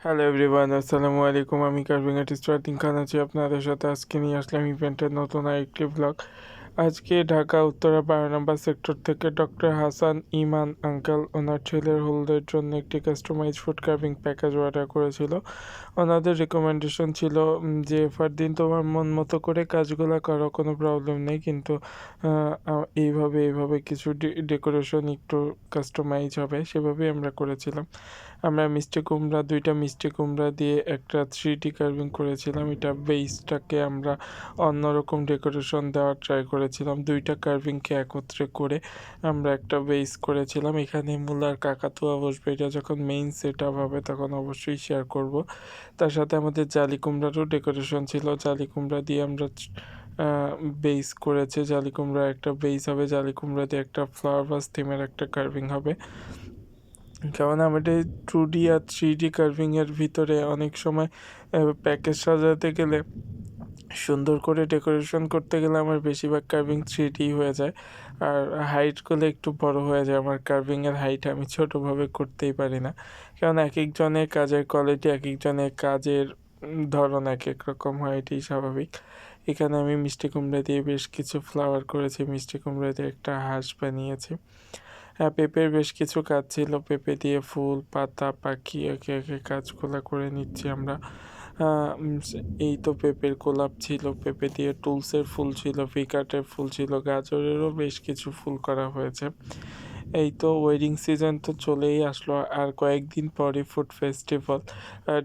Hello everyone আসসালামু আলাইকুম আমি কার্ভিং আর্টিস্ট খান আছি আপনাদের সাথে আজকে নিয়ে আসলাম ইভেন্টের নতুন আরেকটি ব্লগ আজকে ঢাকা, উত্তরা বারো নম্বর সেক্টর থেকে ডক্টর হাসান ইমান আঙ্কেল ওনার ছেলের হোল্ডের জন্য একটি customise food carving package order করেছিল। ওনাদের রেকমেন্ডেশন ছিল যে, ফারদিন, তোমার মন মতো করে কাজগুলো করো, কোনো প্রবলেম নেই। কিন্তু এইভাবে এইভাবে কিছু ডেকোরেশন একটু কাস্টমাইজ হবে, সেভাবেই আমরা করেছিলাম। আমরা মিষ্টি কুমড়া, দুইটা মিষ্টি কুমড়া দিয়ে একটা থ্রি ডি কার্ভিং করেছিলাম। এটা বেসটাকে আমরা অন্যরকম ডেকোরেশন দেওয়ার ট্রাই করেছিলাম দুইটা কার্ভিংকে একত্রে করে আমরা একটা বেস করেছিলাম। এখানে মূলার কাকাতুয়া বসবে। এটা যখন মেইন সেট আপ হবে তখন অবশ্যই শেয়ার করব। তার সাথে আমাদের জালি কুমড়ারও ডেকোরেশন ছিল। জালি কুমড়া দিয়ে আমরা বেস করেছে। জালি কুমড়া একটা বেস হবে। জালি কুমড়া দিয়ে একটা ফ্লাওয়ার বাস থিমের একটা কার্ভিং হবে। কারণ আমাদের টু ডি আর থ্রি ডি কার্ভিংয়ের ভিতরে অনেক সময় প্যাকেজ সাজাতে গেলে সুন্দর করে ডেকোরেশন করতে গেলে আমার বেশিরভাগ কার্ভিং থ্রি ডি হয়ে যায়। আর হাইট করলে একটু বড় হয়ে যায়, আমার কার্ভিংয়ের হাইট আমি ছোটোভাবে করতেই পারি না। কারণ এক একজনের কাজের কোয়ালিটি এক একজনের কাজের ধরন এক এক রকম হয় এটি স্বাভাবিক। এখানে আমি মিষ্টি কুমড়া দিয়ে বেশ কিছু ফ্লাওয়ার করেছি, মিষ্টি কুমড়া দিয়ে একটা হাঁস বানিয়েছি। হ্যাঁ পেঁপের বেশ কিছু কাজ ছিল, পেঁপে দিয়ে ফুল, পাতা, পাখি, একে একে কাজগুলো করে নিচ্ছি আমরা। এই তো পেঁপের গোলাপ ছিল, পেঁপে দিয়ে টুলসের ফুল ছিল ফিকাটের ফুল ছিল, গাজরেরও বেশ কিছু ফুল করা হয়েছে। এই তো ওয়েডিং সিজন তো চলেই আসলো, আর কয়েকদিন পরে ফুড ফেস্টিভ্যাল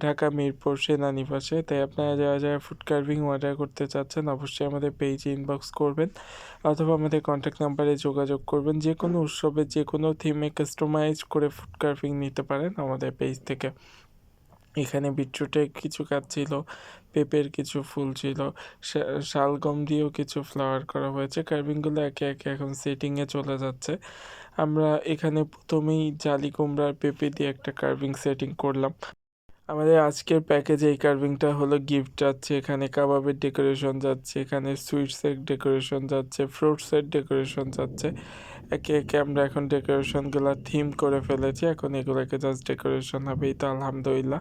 ঢাকা মিরপুর সেনানিবাসে। তাই আপনারা যারা যারা ফুড কার্ভিং অর্ডার করতে চাচ্ছেন, অবশ্যই আমাদের পেজে ইনবক্স করবেন, অথবা আমাদের কন্ট্যাক্ট নাম্বারে যোগাযোগ করবেন। যে কোনো উৎসবে, যে কোনো থিমে কাস্টমাইজ করে ফুড কার্ভিং নিতে পারেন আমাদের পেজ থেকে। এখানে বিটরুটের কিছু কাজ ছিল, পেঁপের কিছু ফুল ছিল শালগম দিয়েও কিছু ফ্লাওয়ার করা হয়েছে। কার্ভিংগুলো একে একে এখন সেটিংয়ে চলে যাচ্ছে। আমরা এখানে প্রথমেই জালি কুমড়ার পেঁপে দিয়ে একটা কার্ভিং সেটিং করলাম। আমাদের আজকের প্যাকেজে এই কার্ভিংটা হলো গিফট যাচ্ছে, এখানে কাবাবের ডেকোরেশন যাচ্ছে, এখানে সুইটসের ডেকোরেশন যাচ্ছে ফ্রুটসের ডেকোরেশন যাচ্ছে। একে একে আমরা এখন ডেকোরেশনগুলো থিম করে ফেলেছি। এখন এগুলোকে জাস্ট ডেকোরেশন হবে তো আলহামদুলিল্লাহ।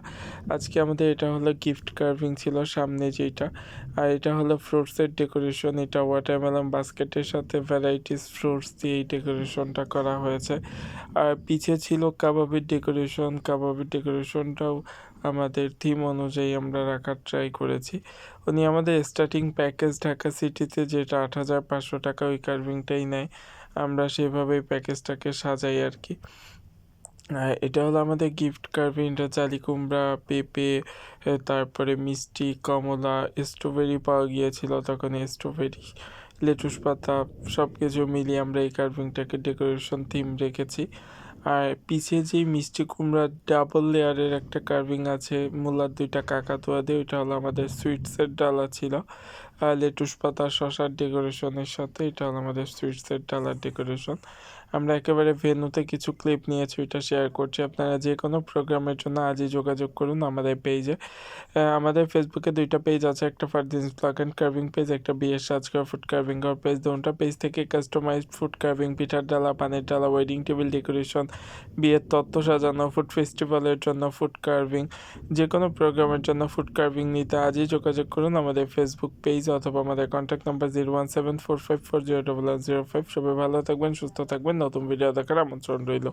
আজকে আমাদের এটা হলো গিফট কার্ভিং ছিল সামনে যেটা। আর এটা হলো ফ্রুটসের ডেকোরেশন এটা ওয়াটারমেলন বাস্কেটের সাথে ভ্যারাইটিস ফ্রুটস দিয়ে এই ডেকোরেশনটা করা হয়েছে। আর পিছে ছিল কাবাবের ডেকোরেশন কাবাবের ডেকোরেশনটাও আমাদের থিম অনুযায়ী আমরা রাখার ট্রাই করেছি। উনি আমাদের স্টার্টিং প্যাকেজ ঢাকা সিটিতে যেটা আট হাজার পাঁচশো টাকা ওই কার্ভিংটাই নেয়। আমরা সেভাবেই প্যাকেজটাকে সাজাই আর কি। এটা হলো আমাদের গিফট কার্ভিং এটা জালি কুমড়া, পেঁপে তারপরে মিষ্টি, কমলা স্ট্রবেরি পাওয়া গিয়েছিল তখন স্ট্রবেরি লেটুস পাতা সব কিছু মিলিয়ে আমরা এই কার্ভিংটাকে ডেকোরেশন থিম রেখেছি। আর পিছে যেই মিষ্টি কুমড়ার ডাবল লেয়ারের একটা কার্ভিং আছে, মূলার দুইটা কাকাতুয়া দিয়ে, ওইটা হলো আমাদের সুইটসের ডালা ছিল। লেটুস পাতা শশার ডেকোরেশনের সাথে, এটা হলো আমাদের সুইটসের ডালার ডেকোরেশন। আমরা একেবারে ভেন্যুতে কিছু ক্লিপ নিয়েছি, ওইটা শেয়ার করছি। আপনারা যে কোনো প্রোগ্রামের জন্য আজই যোগাযোগ করুন আমাদের পেজে আমাদের ফেসবুকে দুইটা পেজ আছে, একটা Fardin's blog and carving page একটা বিয়ের সাজকা ফুড কার্ভিং আর পেজ দুটা পেজ থেকে কাস্টমাইজড ফুড কার্ভিং পিঠার ডালা, পানের ডালা ওয়েডিং টেবিল ডেকোরেশন বিয়ের তত্ত্ব সাজানো ফুড ফেস্টিভ্যালের জন্য ফুড কার্ভিং যে কোনো প্রোগ্রামের জন্য ফুড কার্ভিং নিতে আজই যোগাযোগ করুন আমাদের ফেসবুক পেজ অথবা আমাদের contact number zero one seven four five four zero double one zero five সবাই ভালো থাকবেন, সুস্থ থাকবেন। নতুন ভিডিও দেখার আমন্ত্রণ রইল।